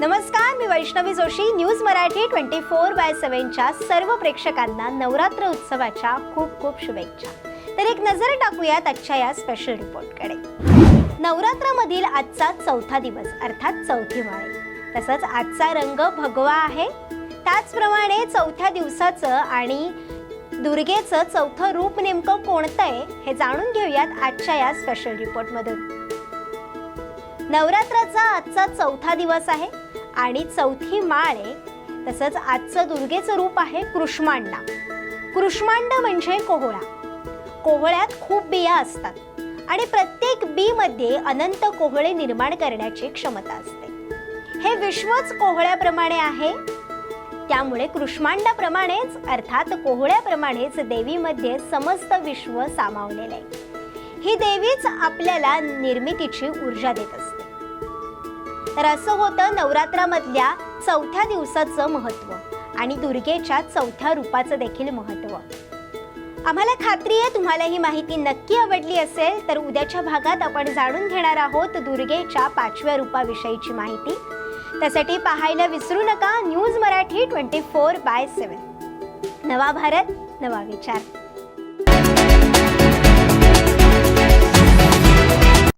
नमस्कार मी Vaishnavi Joshi news Marathi twenty four by सेव्हनच्या सर्व प्रेक्षकांना नवरात्र उत्सवाच्या खूप खूप शुभेच्छा. तर एक नजर टाकूयात आजच्या या स्पेशल रिपोर्टकडे नवरात्रामधील आजचा चौथा दिवस अर्थात चौथी माळे तसंच आजचा रंग भगवा आहे. त्याचप्रमाणे चौथ्या दिवसाचं आणि दुर्गेचं चौथं रूप नेमकं कोणतं आहे हे जाणून घेऊयात आजच्या या स्पेशल रिपोर्टमधून नवरात्राचा आजचा चौथा दिवस आहे आणि चौथी माळ आहे तसंच आजचं दुर्गेचं रूप आहे कृष्मांडा. कृष्मांड म्हणजे कोहळा कोहळ्यात खूप बिया असतात आणि प्रत्येक बीमध्ये अनंत कोहळे निर्माण करण्याची क्षमता असते. हे विश्वच कोहळ्याप्रमाणे आहे. त्यामुळे कृष्मांडाप्रमाणेच अर्थात कोहळ्याप्रमाणेच देवीमध्ये समस्त विश्व सामावलेलं आहे. ही देवीच आपल्याला निर्मितीची ऊर्जा देत असते. तर असं होतं नवरात्रामधल्या चौथ्या दिवसाचं महत्त्व आणि दुर्गेच्या चौथ्या रूपाचं देखील महत्त्व. आम्हाला खात्री आहे तुम्हाला ही माहिती नक्की आवडली असेल तर उद्याच्या भागात आपण जाणून घेणार आहोत दुर्गेच्या पाचव्या रूपाविषयीची माहिती. त्यासाठी पाहायला विसरू नका news Marathi twenty four by seven नवा भारत नवा विचार.